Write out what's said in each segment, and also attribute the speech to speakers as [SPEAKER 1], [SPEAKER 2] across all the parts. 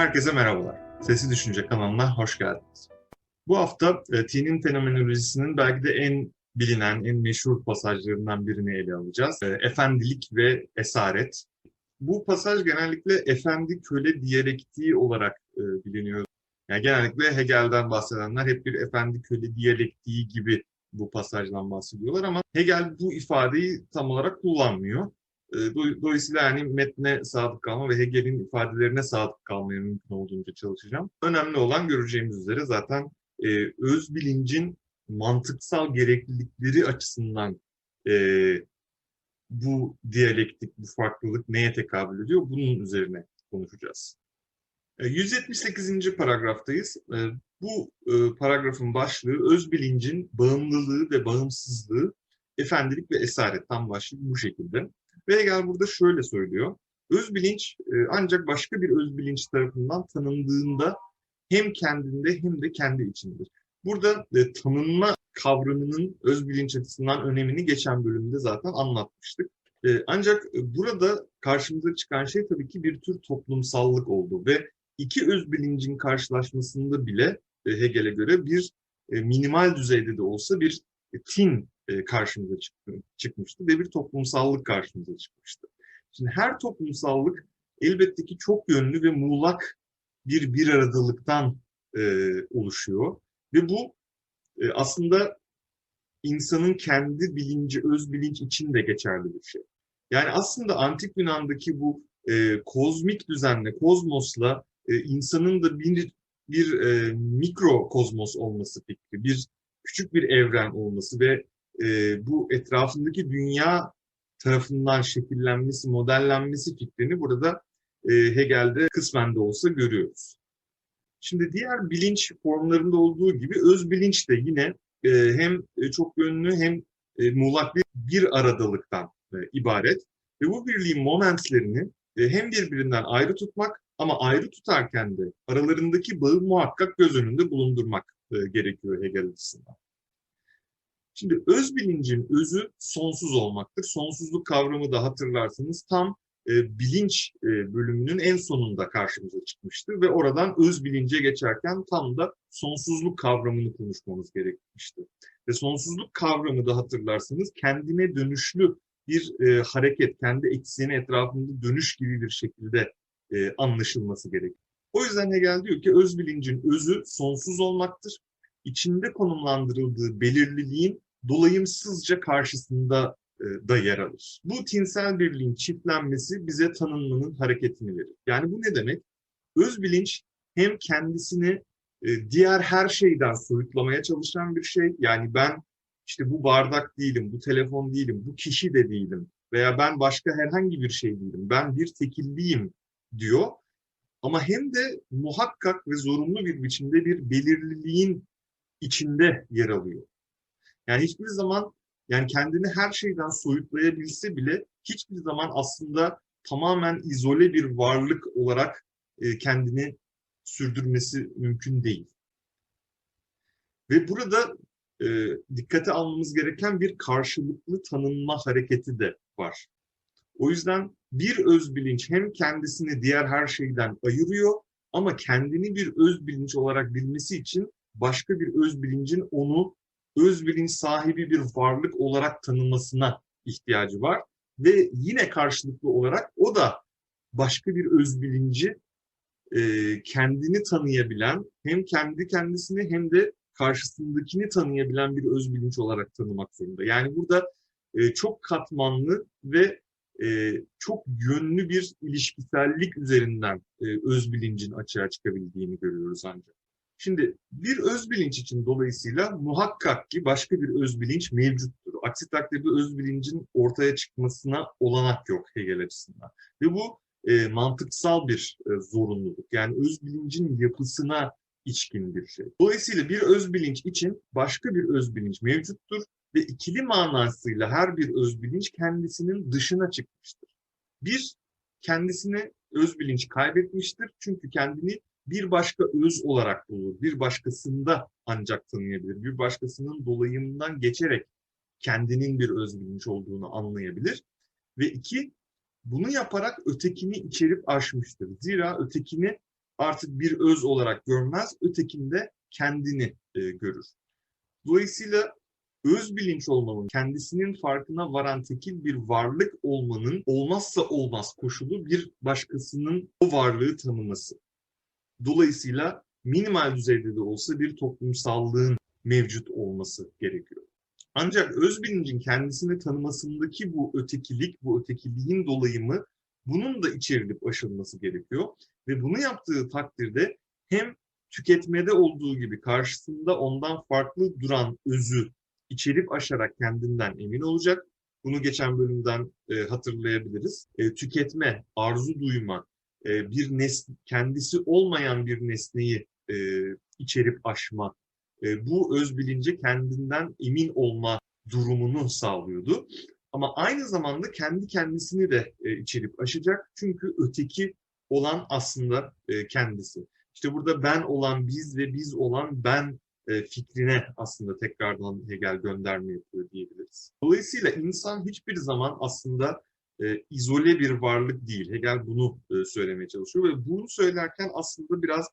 [SPEAKER 1] Herkese merhabalar. Sesi Düşünce kanalına hoş geldiniz. Bu hafta e, T'nin fenomenolojisinin belki de en bilinen, en meşhur pasajlarından birini ele alacağız. E, efendilik ve esaret. Bu pasaj genellikle efendi köle diyalektiği olarak e, biliniyor. Yani genellikle Hegel'den bahsedenler hep bir efendi köle diyalektiği gibi bu pasajdan bahsediyorlar ama Hegel bu ifadeyi tam olarak kullanmıyor. E, Dolayısıyla yani metne sadık kalma ve Hegel'in ifadelerine sadık kalmaya mümkün olduğunca çalışacağım. Önemli olan göreceğimiz üzere zaten e, öz bilincin mantıksal gereklilikleri açısından e, bu diyalektik, bu farklılık neye tekabül ediyor? Bunun üzerine konuşacağız. E, 178. paragraftayız. E, bu e, paragrafın başlığı öz bilincin bağımlılığı ve bağımsızlığı, efendilik ve esaret tam başlık bu şekilde. Hegel burada şöyle söylüyor. Öz bilinç e, ancak başka bir öz bilinç tarafından tanındığında hem kendinde hem de kendi içindedir. Burada e, tanınma kavramının öz bilinç açısından önemini geçen bölümde zaten anlatmıştık. E, ancak burada karşımıza çıkan şey tabii ki bir tür toplumsallık oldu ve iki öz bilincin karşılaşmasında bile Hegel'e göre bir minimal düzeyde de olsa bir tin karşımıza çıkmıştı ve bir toplumsallık karşımıza çıkmıştı. Şimdi her toplumsallık elbette ki çok yönlü ve muğlak bir bir aradalıktan e, oluşuyor ve bu e, aslında insanın kendi bilinci, öz bilinç için de geçerli bir şey. Yani aslında antik Yunan'daki bu e, kozmik düzenle, kozmosla e, insanın da bir bir e, mikro kozmos olması fikri, bir küçük bir evren olması ve e, bu etrafındaki dünya tarafından şekillenmesi, modellenmesi fikrini burada e, Hegel'de kısmen de olsa görüyoruz. Şimdi diğer bilinç formlarında olduğu gibi öz bilinç de yine e, hem çok yönlü hem e, muğlak bir, bir aradalıktan e, ibaret. Ve bu birliğin momentlerini e, hem birbirinden ayrı tutmak ama ayrı tutarken de aralarındaki bağı muhakkak göz önünde bulundurmak e, gerekiyor Hegel açısından. Şimdi öz bilincin özü sonsuz olmaktır. Sonsuzluk kavramı da hatırlarsanız tam e, bilinç e, bölümünün en sonunda karşımıza çıkmıştı ve oradan öz bilince geçerken tam da sonsuzluk kavramını konuşmamız gerekmişti. Ve sonsuzluk kavramı da hatırlarsanız kendine dönüşlü bir e, hareket, kendi ekseni etrafında dönüş gibi bir şekilde e, anlaşılması gerekiyor. O yüzden Hegel diyor ki öz bilincin özü sonsuz olmaktır. İçinde konumlandırıldığı belirliliğin dolayımsızca karşısında e, da yer alır. Bu tinsel birliğin çiftlenmesi bize tanınmanın hareketini verir. Yani bu ne demek? Öz bilinç hem kendisini e, diğer her şeyden soyutlamaya çalışan bir şey. Yani ben işte bu bardak değilim, bu telefon değilim, bu kişi de değilim veya ben başka herhangi bir şey değilim. Ben bir tekilliyim diyor. Ama hem de muhakkak ve zorunlu bir biçimde bir belirliliğin içinde yer alıyor. Yani hiçbir zaman yani kendini her şeyden soyutlayabilse bile hiçbir zaman aslında tamamen izole bir varlık olarak e, kendini sürdürmesi mümkün değil. Ve burada e, dikkate almamız gereken bir karşılıklı tanınma hareketi de var. O yüzden bir öz bilinç hem kendisini diğer her şeyden ayırıyor ama kendini bir öz bilinç olarak bilmesi için başka bir öz bilincin onu öz bilinç sahibi bir varlık olarak tanınmasına ihtiyacı var. Ve yine karşılıklı olarak o da başka bir öz bilinci e, kendini tanıyabilen, hem kendi kendisini hem de karşısındakini tanıyabilen bir öz bilinç olarak tanımak zorunda. Yani burada e, çok katmanlı ve e, çok yönlü bir ilişkisellik üzerinden e, öz bilincin açığa çıkabildiğini görüyoruz ancak. Şimdi bir öz bilinç için dolayısıyla muhakkak ki başka bir öz bilinç mevcuttur. Aksi takdirde öz bilincin ortaya çıkmasına olanak yok Hegel açısından. Ve bu e, mantıksal bir e, zorunluluk. Yani öz bilincin yapısına içkin bir şey. Dolayısıyla bir öz bilinç için başka bir öz bilinç mevcuttur ve ikili manasıyla her bir öz bilinç kendisinin dışına çıkmıştır. Bir, kendisine öz bilinç kaybetmiştir çünkü kendini bir başka öz olarak bulur. Bir başkasında ancak tanıyabilir. Bir başkasının dolayımından geçerek kendinin bir öz bilinç olduğunu anlayabilir. Ve iki, bunu yaparak ötekini içerip aşmıştır. Zira ötekini artık bir öz olarak görmez, ötekinde kendini e, görür. Dolayısıyla öz bilinç olmanın, kendisinin farkına varan tekil bir varlık olmanın olmazsa olmaz koşulu bir başkasının o varlığı tanıması. Dolayısıyla minimal düzeyde de olsa bir toplumsallığın mevcut olması gerekiyor. Ancak öz bilincin kendisini tanımasındaki bu ötekilik, bu ötekiliğin dolayımı bunun da içerilip aşılması gerekiyor. Ve bunu yaptığı takdirde hem tüketmede olduğu gibi karşısında ondan farklı duran özü içerip aşarak kendinden emin olacak. Bunu geçen bölümden e, hatırlayabiliriz. E, tüketme, arzu duyma, e, bir nesne, kendisi olmayan bir nesneyi e, içerip aşma, e, bu öz bilince kendinden emin olma durumunu sağlıyordu. Ama aynı zamanda kendi kendisini de e, içerip aşacak. Çünkü öteki olan aslında e, kendisi. İşte burada ben olan biz ve biz olan ben e, fikrine aslında tekrardan Hegel gönderme yapıyor diyebiliriz. Dolayısıyla insan hiçbir zaman aslında e, izole bir varlık değil. Hegel bunu e, söylemeye çalışıyor ve bunu söylerken aslında biraz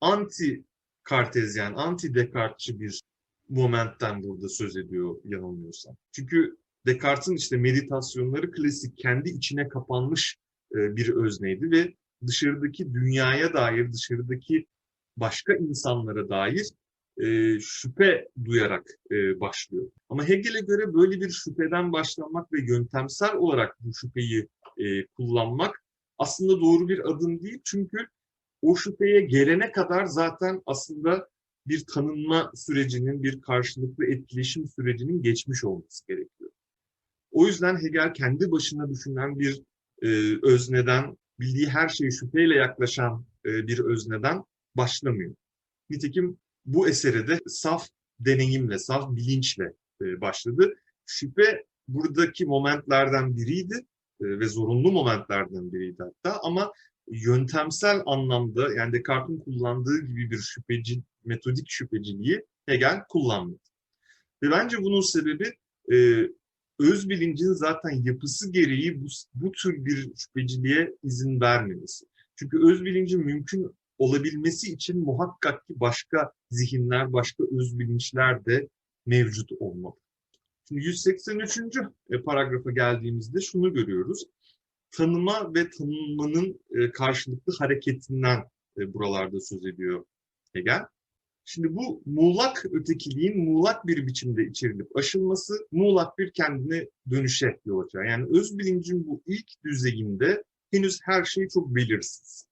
[SPEAKER 1] anti kartezyen, anti Descartes'çi bir momentten burada söz ediyor yanılmıyorsam. Çünkü Descartes'in işte meditasyonları klasik, kendi içine kapanmış e, bir özneydi ve dışarıdaki dünyaya dair, dışarıdaki başka insanlara dair e, şüphe duyarak e, başlıyor. Ama Hegel'e göre böyle bir şüpheden başlamak ve yöntemsel olarak bu şüpheyi e, kullanmak aslında doğru bir adım değil. Çünkü o şüpheye gelene kadar zaten aslında bir tanınma sürecinin, bir karşılıklı etkileşim sürecinin geçmiş olması gerekiyor. O yüzden Hegel kendi başına düşünen bir e, özneden, bildiği her şeyi şüpheyle yaklaşan e, bir özneden başlamıyor. Nitekim bu esere de saf deneyimle, saf bilinçle e, başladı. Şüphe buradaki momentlerden biriydi e, ve zorunlu momentlerden biriydi hatta ama yöntemsel anlamda yani Descartes'in kullandığı gibi bir şüpheci, metodik şüpheciliği Hegel kullanmadı. Ve bence bunun sebebi e, öz bilincin zaten yapısı gereği bu, bu tür bir şüpheciliğe izin vermemesi. Çünkü öz bilincin mümkün olabilmesi için muhakkak ki başka zihinler, başka öz bilinçler de mevcut olmalı. Şimdi 183. E, paragrafa geldiğimizde şunu görüyoruz. Tanıma ve tanınmanın e, karşılıklı hareketinden e, buralarda söz ediyor Hegel. Şimdi bu muğlak ötekiliğin muğlak bir biçimde içerilip aşılması muğlak bir kendine dönüşe yol açar. Yani öz bilincin bu ilk düzeyinde henüz her şey çok belirsiz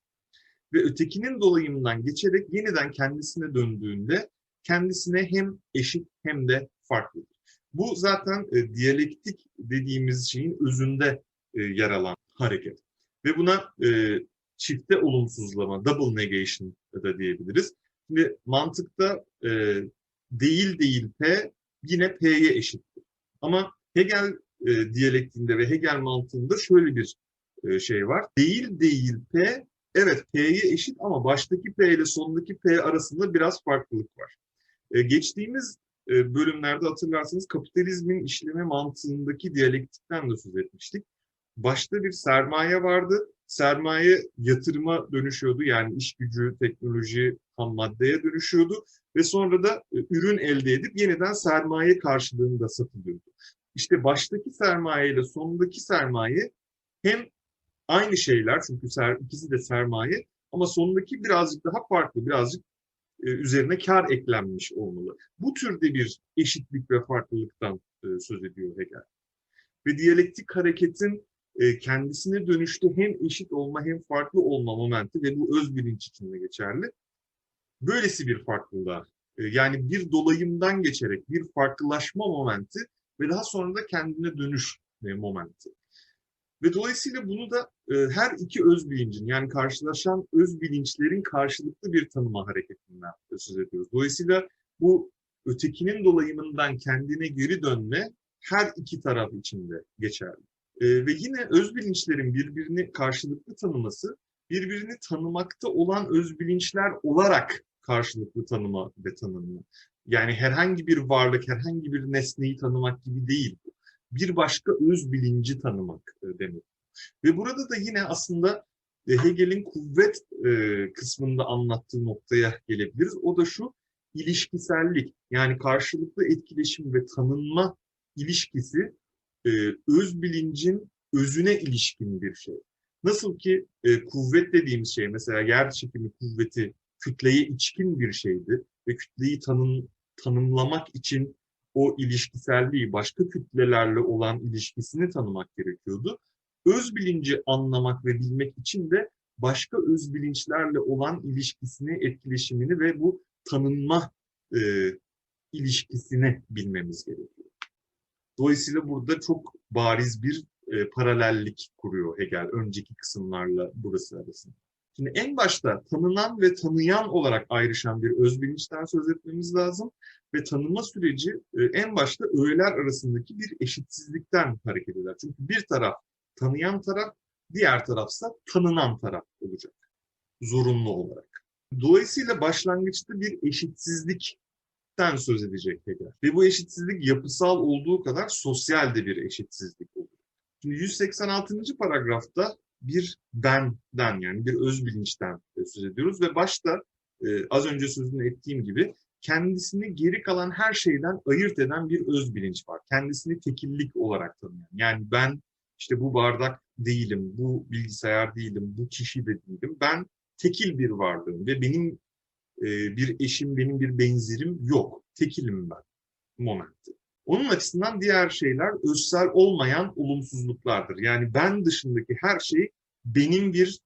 [SPEAKER 1] ve ötekinin dolayımından geçerek yeniden kendisine döndüğünde kendisine hem eşit hem de farklıdır. Bu zaten e, diyalektik dediğimiz şeyin özünde e, yer alan hareket. Ve buna e, çifte olumsuzlama, double negation da diyebiliriz. Şimdi mantıkta e, değil değil P yine P'ye eşittir. Ama Hegel e, diyalektiğinde ve Hegel mantığında şöyle bir e, şey var. Değil değil P Evet P'ye eşit ama baştaki P ile sondaki P arasında biraz farklılık var. Ee, geçtiğimiz e, bölümlerde hatırlarsanız kapitalizmin işleme mantığındaki diyalektikten de söz etmiştik. Başta bir sermaye vardı. Sermaye yatırıma dönüşüyordu. Yani iş gücü, teknoloji, ham maddeye dönüşüyordu. Ve sonra da e, ürün elde edip yeniden sermaye karşılığında satılıyordu. İşte baştaki sermaye ile sondaki sermaye hem Aynı şeyler çünkü ser, ikisi de sermaye ama sonundaki birazcık daha farklı, birazcık e, üzerine kar eklenmiş olmalı. Bu türde bir eşitlik ve farklılıktan e, söz ediyor Hegel. Ve diyalektik hareketin e, kendisine dönüşte hem eşit olma hem farklı olma momenti ve bu öz bilinç içinde geçerli. Böylesi bir farklılığa, e, yani bir dolayımdan geçerek bir farklılaşma momenti ve daha sonra da kendine dönüş e, momenti. Ve dolayısıyla bunu da e, her iki öz bilincin yani karşılaşan öz bilinçlerin karşılıklı bir tanıma hareketinden söz ediyoruz. Dolayısıyla bu ötekinin dolayımından kendine geri dönme her iki taraf içinde geçerli. E, ve yine öz bilinçlerin birbirini karşılıklı tanıması, birbirini tanımakta olan öz bilinçler olarak karşılıklı tanıma ve tanınma. Yani herhangi bir varlık, herhangi bir nesneyi tanımak gibi değil bir başka öz bilinci tanımak e, demek. Ve burada da yine aslında e, Hegel'in kuvvet e, kısmında anlattığı noktaya gelebiliriz. O da şu, ilişkisellik. Yani karşılıklı etkileşim ve tanınma ilişkisi öz bilincin özüne ilişkin bir şey. Nasıl ki e, kuvvet dediğimiz şey mesela yer çekimi kuvveti kütleye içkin bir şeydi ve kütleyi tanım, tanımlamak için o ilişkiselliği başka kütlelerle olan ilişkisini tanımak gerekiyordu. Öz bilinci anlamak ve bilmek için de başka öz bilinçlerle olan ilişkisini, etkileşimini ve bu tanınma e, ilişkisini bilmemiz gerekiyor. Dolayısıyla burada çok bariz bir e, paralellik kuruyor Hegel önceki kısımlarla burası arasında. Şimdi en başta tanınan ve tanıyan olarak ayrışan bir öz bilinçten söz etmemiz lazım ve tanıma süreci e, en başta öğeler arasındaki bir eşitsizlikten hareket eder. Çünkü bir taraf tanıyan taraf, diğer tarafsa tanınan taraf olacak zorunlu olarak. Dolayısıyla başlangıçta bir eşitsizlikten söz edecek Hegel. Ve bu eşitsizlik yapısal olduğu kadar sosyal de bir eşitsizlik olur. Şimdi 186. paragrafta bir benden yani bir öz bilinçten söz ediyoruz ve başta e, az önce sözünü ettiğim gibi kendisini geri kalan her şeyden ayırt eden bir öz bilinç var. Kendisini tekillik olarak tanıyan. Yani ben işte bu bardak değilim, bu bilgisayar değilim, bu kişi de değilim. Ben tekil bir varlığım ve benim e, bir eşim, benim bir benzerim yok. Tekilim ben momenti. Onun açısından diğer şeyler özsel olmayan olumsuzluklardır. Yani ben dışındaki her şey benim bir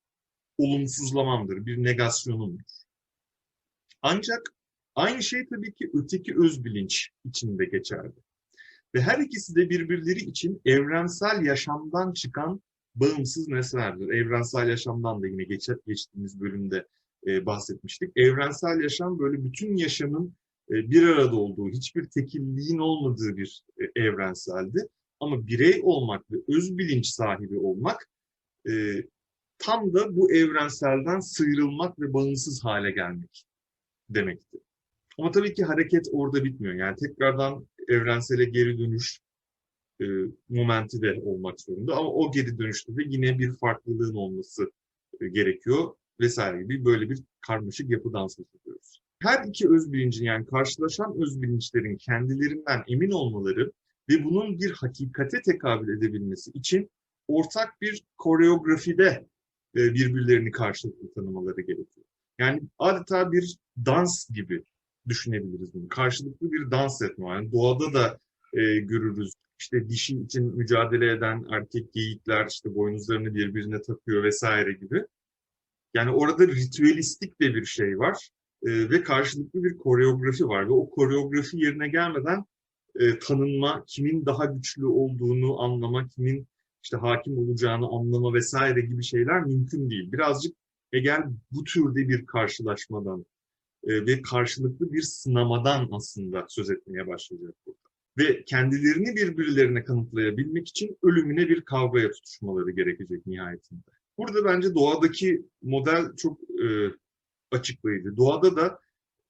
[SPEAKER 1] olumsuzlamamdır, bir negasyonumdur. Ancak aynı şey tabii ki öteki öz bilinç içinde geçerli. Ve her ikisi de birbirleri için evrensel yaşamdan çıkan bağımsız nesnelerdir. Evrensel yaşamdan da yine geç, geçtiğimiz bölümde e, bahsetmiştik. Evrensel yaşam böyle bütün yaşamın bir arada olduğu, hiçbir tekilliğin olmadığı bir e, evrenseldi. Ama birey olmak ve öz bilinç sahibi olmak e, tam da bu evrenselden sıyrılmak ve bağımsız hale gelmek demekti. Ama tabii ki hareket orada bitmiyor. Yani tekrardan evrensele geri dönüş e, momenti de olmak zorunda. Ama o geri dönüşte de yine bir farklılığın olması e, gerekiyor vesaire gibi böyle bir karmaşık yapıdan söz ediyoruz. Her iki öz bilincin yani karşılaşan öz bilinçlerin kendilerinden emin olmaları ve bunun bir hakikate tekabül edebilmesi için ortak bir koreografide e, birbirlerini karşılıklı tanımaları gerekiyor. Yani adeta bir dans gibi düşünebiliriz bunu. Karşılıklı bir dans etme. Yani doğada da e, görürüz. İşte dişi için mücadele eden erkek geyikler işte boynuzlarını birbirine takıyor vesaire gibi. Yani orada ritüelistik de bir şey var e, ve karşılıklı bir koreografi var ve o koreografi yerine gelmeden e, tanınma, kimin daha güçlü olduğunu anlama, kimin işte hakim olacağını anlama vesaire gibi şeyler mümkün değil. Birazcık Hegel bu türde bir karşılaşmadan e, ve karşılıklı bir sınamadan aslında söz etmeye başlayacak burada. Ve kendilerini birbirlerine kanıtlayabilmek için ölümüne bir kavgaya tutuşmaları gerekecek nihayetinde. Burada bence doğadaki model çok e, açıklayıcı. Doğada da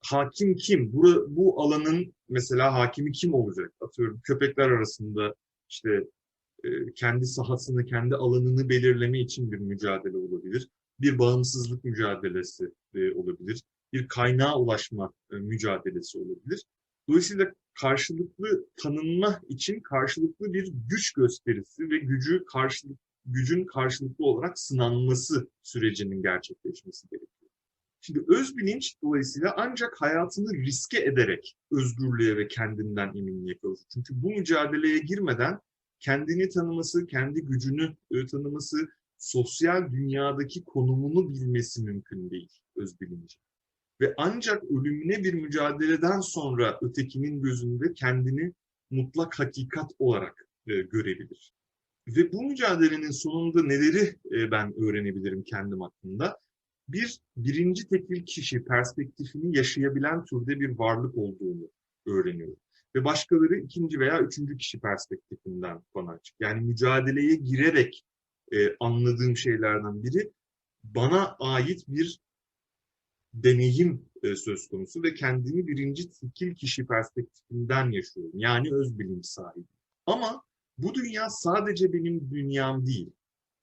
[SPEAKER 1] hakim kim? Bu, bu alanın mesela hakimi kim olacak? Atıyorum köpekler arasında işte e, kendi sahasını, kendi alanını belirleme için bir mücadele olabilir. Bir bağımsızlık mücadelesi e, olabilir. Bir kaynağa ulaşma e, mücadelesi olabilir. Dolayısıyla karşılıklı tanınma için karşılıklı bir güç gösterisi ve gücü karşılık gücün karşılıklı olarak sınanması sürecinin gerçekleşmesi gerekiyor. Şimdi öz bilinç dolayısıyla ancak hayatını riske ederek özgürlüğe ve kendinden eminliğe kavuşur. Çünkü bu mücadeleye girmeden kendini tanıması, kendi gücünü e, tanıması, sosyal dünyadaki konumunu bilmesi mümkün değil öz bilinci. Ve ancak ölümüne bir mücadeleden sonra ötekinin gözünde kendini mutlak hakikat olarak e, görebilir. Ve bu mücadelenin sonunda neleri e, ben öğrenebilirim kendim hakkında? Bir, birinci tekil kişi perspektifini yaşayabilen türde bir varlık olduğunu öğreniyorum. Ve başkaları ikinci veya üçüncü kişi perspektifinden bana açık. Yani mücadeleye girerek e, anladığım şeylerden biri bana ait bir deneyim e, söz konusu ve kendimi birinci tekil kişi perspektifinden yaşıyorum. Yani öz bilinç sahibi. Ama bu dünya sadece benim dünyam değil.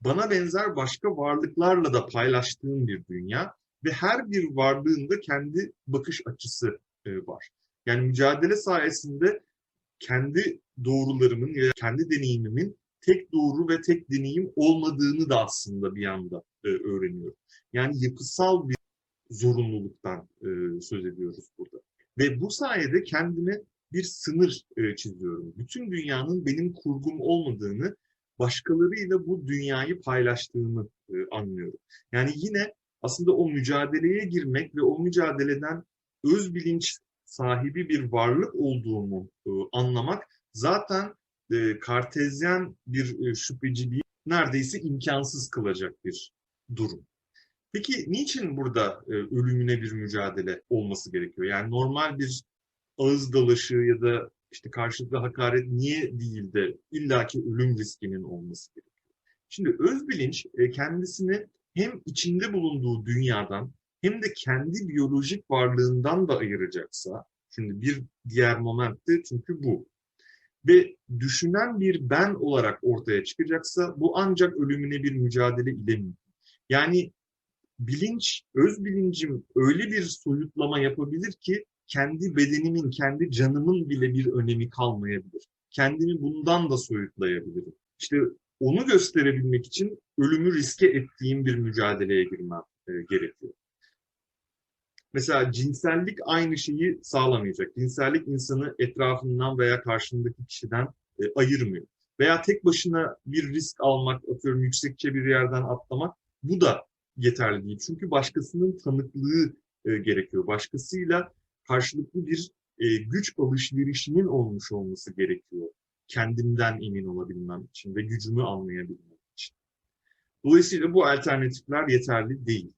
[SPEAKER 1] Bana benzer başka varlıklarla da paylaştığım bir dünya ve her bir varlığın da kendi bakış açısı e, var. Yani mücadele sayesinde kendi doğrularımın ya kendi deneyimimin tek doğru ve tek deneyim olmadığını da aslında bir anda e, öğreniyorum. Yani yapısal bir zorunluluktan e, söz ediyoruz burada. Ve bu sayede kendime bir sınır çiziyorum. Bütün dünyanın benim kurgum olmadığını, başkalarıyla bu dünyayı paylaştığımı e, anlıyorum. Yani yine aslında o mücadeleye girmek ve o mücadeleden öz bilinç sahibi bir varlık olduğumu e, anlamak zaten e, kartezyen bir e, şüpheciliği neredeyse imkansız kılacak bir durum. Peki niçin burada e, ölümüne bir mücadele olması gerekiyor? Yani normal bir ağız dalaşı ya da işte karşılıklı hakaret niye değil de illaki ölüm riskinin olması gerekiyor? Şimdi öz bilinç e, kendisini hem içinde bulunduğu dünyadan hem de kendi biyolojik varlığından da ayıracaksa, şimdi bir diğer moment de çünkü bu. Ve düşünen bir ben olarak ortaya çıkacaksa bu ancak ölümüne bir mücadele ile mümkün. Yani bilinç, öz bilincim öyle bir soyutlama yapabilir ki kendi bedenimin, kendi canımın bile bir önemi kalmayabilir. Kendimi bundan da soyutlayabilirim. İşte onu gösterebilmek için ölümü riske ettiğim bir mücadeleye girmem e, gerekiyor. Mesela cinsellik aynı şeyi sağlamayacak. Cinsellik insanı etrafından veya karşındaki kişiden e, ayırmıyor. Veya tek başına bir risk almak, atıyorum yüksekçe bir yerden atlamak bu da yeterli değil. Çünkü başkasının tanıklığı e, gerekiyor. Başkasıyla karşılıklı bir e, güç alışverişinin olmuş olması gerekiyor. Kendimden emin olabilmem için ve gücümü anlayabilmem için. Dolayısıyla bu alternatifler yeterli değil.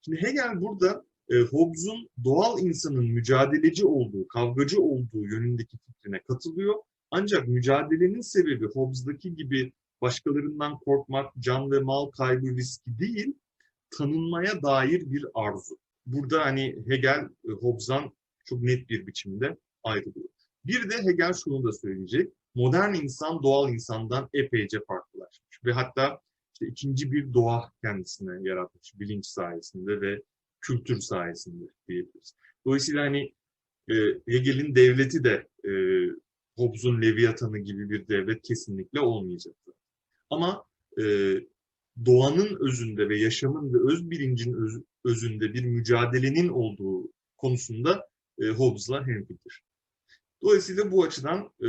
[SPEAKER 1] Şimdi Hegel burada e, Hobbes'un doğal insanın mücadeleci olduğu, kavgacı olduğu yönündeki fikrine katılıyor. Ancak mücadelenin sebebi Hobbes'daki gibi başkalarından korkmak, can ve mal kaybı riski değil, tanınmaya dair bir arzu. Burada hani Hegel, e, Hobbes'dan çok net bir biçimde ayrılıyor. Bir de Hegel şunu da söyleyecek. Modern insan doğal insandan epeyce farklılaşmış. Ve hatta işte ikinci bir doğa kendisine yaratmış bilinç sayesinde ve kültür sayesinde diyebiliriz. Dolayısıyla hani e, Hegel'in devleti de e, Hobbes'un Leviathan'ı gibi bir devlet kesinlikle olmayacaktır. Ama e, doğanın özünde ve yaşamın ve öz bilincin öz, özünde bir mücadelenin olduğu konusunda e, Hobbes'la hemfikir. Dolayısıyla bu açıdan e,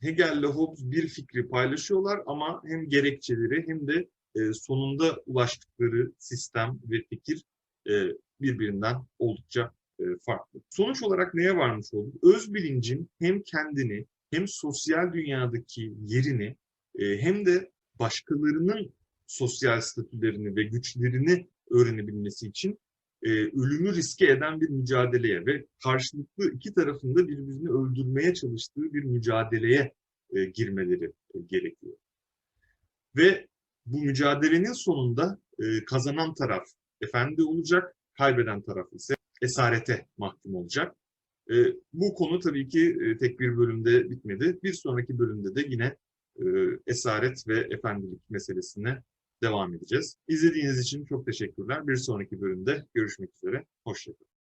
[SPEAKER 1] Hegel ile Hobbes bir fikri paylaşıyorlar ama hem gerekçeleri hem de e, sonunda ulaştıkları sistem ve fikir e, birbirinden oldukça e, farklı. Sonuç olarak neye varmış olduk? Öz bilincin hem kendini hem sosyal dünyadaki yerini e, hem de başkalarının sosyal statülerini ve güçlerini öğrenebilmesi için e, ölümü riske eden bir mücadeleye ve karşılıklı iki tarafında birbirini öldürmeye çalıştığı bir mücadeleye e, girmeleri e, gerekiyor. Ve bu mücadelenin sonunda e, kazanan taraf efendi olacak, kaybeden taraf ise esarete mahkum olacak. E, bu konu tabii ki e, tek bir bölümde bitmedi. Bir sonraki bölümde de yine e, esaret ve efendilik meselesine devam edeceğiz. İzlediğiniz için çok teşekkürler. Bir sonraki bölümde görüşmek üzere. Hoşçakalın.